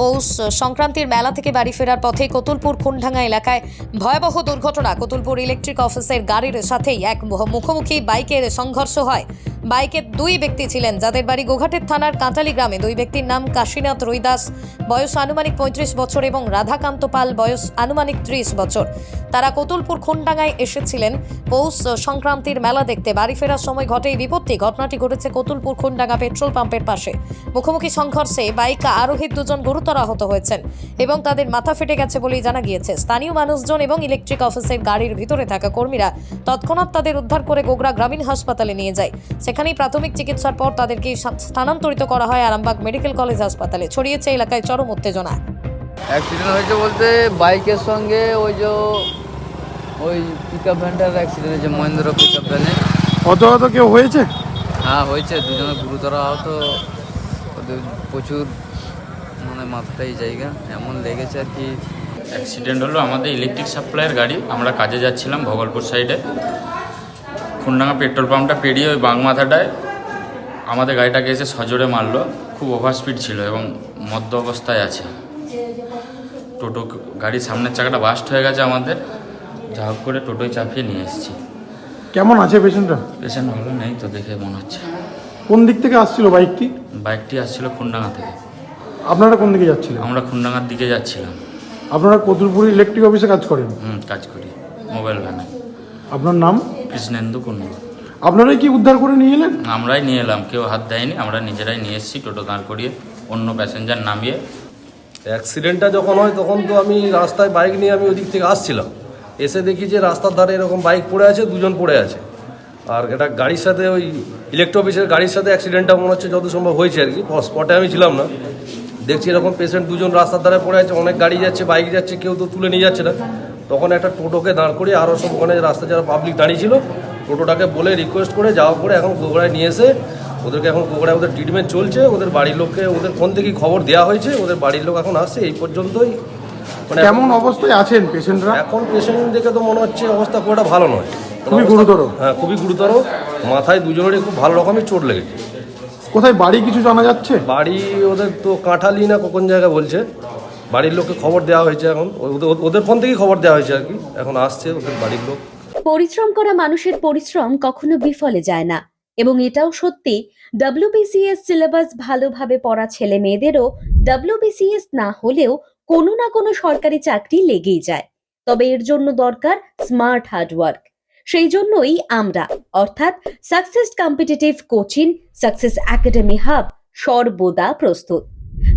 পৌষ সংক্রান্তির মেলা থেকে বাড়ি ফেরার পথে কতুলপুর খুনডাঙ্গা এলাকায় ভয়াবহ দুর্ঘটনা। কতুলপুর ইলেকট্রিক অফিসের গাড়ির সাথেই এক মুখোমুখি বাইকের সংঘর্ষ হয়। বাইকে দুই ব্যক্তি ছিলেন। যাদের বাড়ি গোঘাটের থানার কাঁটালি গ্রামে। দুই ব্যক্তির নাম কাশীনাথ রুইদাস। বয়স আনুমানিক পঁয়ত্রিশ বছর এবং রাধাকান্ত পাল বয়স আনুমানিক ত্রিশ বছর। তারা কতুলপুর খুনডাঙ্গায় এসেছিলেন। পৌষ সংক্রান্তির মেলা দেখতে। বাড়ি ফেরার সময় ঘটে এই বিপত্তি। ঘটনাটি ঘটেছে কতুলপুর খুনডাঙ্গা পেট্রোল পাম্পের পাশে। মুখোমুখি সংঘর্ষে বাইক আরোহী দুজন গুরুতর আহত হয়েছেন এবং তাদের মাথা ফেটে গেছে বলেই জানা গিয়েছে। স্থানীয় মানুষজন এবং ইলেকট্রিক অফিসের গাড়ির ভিতরে থাকা কর্মীরা তৎক্ষণাৎ তাদের উদ্ধার করে গোগরা গ্রামীণ হাসপাতালে নিয়ে যায়। সেখানেই প্রাথমিক চিকিৎসার পর তাদেরকে স্থানান্তরিত করা হয় আরামবাগ মেডিকেল কলেজ হাসপাতালে। ছড়িয়েছে এলাকায় চরম উত্তেজনা। অ্যাক্সিডেন্ট হয়েছে বলতে বাইকের সঙ্গে ওই যে ওই পিক আপ ভ্যানটার অ্যাক্সিডেন্ট হয়েছে মহেন্দ্র পিক আপ ভ্যানে হতাহত কেউ হয়েছে? হ্যাঁ হয়েছে। দুজনে গুরুতর আহত। ওদের প্রচুর মানে মাথাটাই জায়গা। এমন লেগেছে আর কি। অ্যাক্সিডেন্ট হলো আমাদের ইলেকট্রিক সাপ্লাইয়ের গাড়ি। আমরা কাজে যাচ্ছিলাম ভগলপুর সাইডে খুনডাঙ্গা পেট্রোল পাম্পটা পেরিয়ে ওই বাংমাথাটায় আমাদের গাড়িটাকে এসে সজোরে মারলো। খুব ওভার স্পিড ছিল এবং মদ্য অবস্থায় আছে। টোটো গাড়ির সামনের চাকাটা বাস্ট হয়ে গেছে আমাদের। যা হোক করে টোটোয় চাপিয়ে নিয়ে এসেছি। কেমন আছে পেশেন্টরা? পেশেন্ট ভালো নেই তো দেখে মনে হচ্ছে। কোন দিক থেকে আসছিল বাইকটি? বাইকটি আসছিল খুনডাঙ্গা থেকে। আপনারা কোন দিকে যাচ্ছিলেন? আমরা খুনডাঙ্গার দিকে যাচ্ছিলাম। আপনারা কতুলপুর ইলেকট্রিক অফিসে কাজ করেন? হুম কাজ করি। মোবাইল ভ্যানে। আপনার নাম? কৃষ্ণেন্দু কুন্ডু আপনারাই কি উদ্ধার করে নিয়ে এলেন? আমরাই নিয়ে এলাম কেউ হাত দেয়নি আমরা নিজেরাই নিয়ে এসেছি টোটো দাঁড় করিয়ে অন্য প্যাসেঞ্জার নামিয়ে। অ্যাক্সিডেন্টটা যখন হয় তখন তো আমি রাস্তায় বাইক নিয়ে আমি ওদিক থেকে আসছিলাম। এসে দেখি যে রাস্তার ধারে এরকম বাইক পড়ে আছে দুজন পড়ে আছে। আর এটা গাড়ির সাথে ওই ইলেকট্রো অফিসের গাড়ির সাথে অ্যাক্সিডেন্টটা মনে হচ্ছে যত সম্ভব হয়েছে আর কি স্পটে আমি ছিলাম না। দেখছি এরকম পেশেন্ট দুজন রাস্তার ধারে পড়ে আছে অনেক গাড়ি যাচ্ছে বাইক যাচ্ছে কেউ তো তুলে নিয়ে যাচ্ছে না। তখন একটা টোটোকে দাঁড় করিয়ে আরও সব ওখানে রাস্তায় যারা পাবলিক দাঁড়িয়ে ছিল টোটোটাকে বলে রিকোয়েস্ট করে যাওয়ার পরে এখন গোগড়ায় নিয়ে এসে ওদেরকে এখন গোগড়ায় ওদের ট্রিটমেন্ট চলছে ওদের বাড়ির লোককে ওদের ফোন থেকে খবর দেওয়া হয়েছে ওদের বাড়ির লোক এখন আসছে এই পর্যন্তই। মানে কেমন অবস্থায় আছেন পেশেন্টরা এখন পেশেন্ট দেখে তো মনে হচ্ছে অবস্থা খুব একটা ভালো নয়। খুবই গুরুতর। হ্যাঁ খুবই গুরুতর। মাথায় দুজনেরই খুব ভালো রকমের চোট লেগেছে। কোথায় বাড়ি কিছু জানা যাচ্ছে? বাড়ি ওদের তো কাঁঠালি না কোন জায়গায় বলছে। বাড়ির লোককে খবর দেওয়া হয়েছে এখন। ওদের- ফোন থেকেই খবর দেওয়া হয়েছে আর কি। এখন আসছে ওদের বাড়ির লোক। পরিশ্রম করা মানুষের পরিশ্রম কখনো বিফলে যায় না। এবং এটাও সত্যি ডাব্লিউবিসিএস সিলেবাস ভালোভাবে পড়া ছেলে মেয়েদেরও ডাব্লিউবিসিএস না হলেও কোনো না কোনো সরকারি চাকরি লেগেই যায়। তবে এর জন্য দরকার স্মার্ট হার্ডওয়ার্ক সেই জন্যই আমরা, অর্থাৎ success competitive coaching success academy hub সর্বদা প্রস্তুত।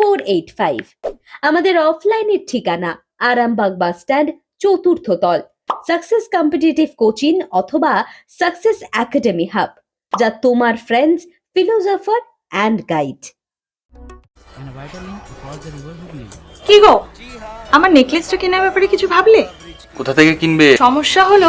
four eight five আমাদের অফলাইনের ঠিকানা আরামবাগ বাস স্ট্যান্ড চতুর্থ তল। সাকসেস কম্পিটিটিভ কোচিং অথবা সাকসেস একাডেমি হাব যা তোমার ফ্রেন্ডস ফিলোজফার অ্যান্ড গাইড কি গো? আমার নেকলেসটা কেনার ব্যাপারে কিছু ভাবলে? কোথা থেকে কিনবে? সমস্যা হলো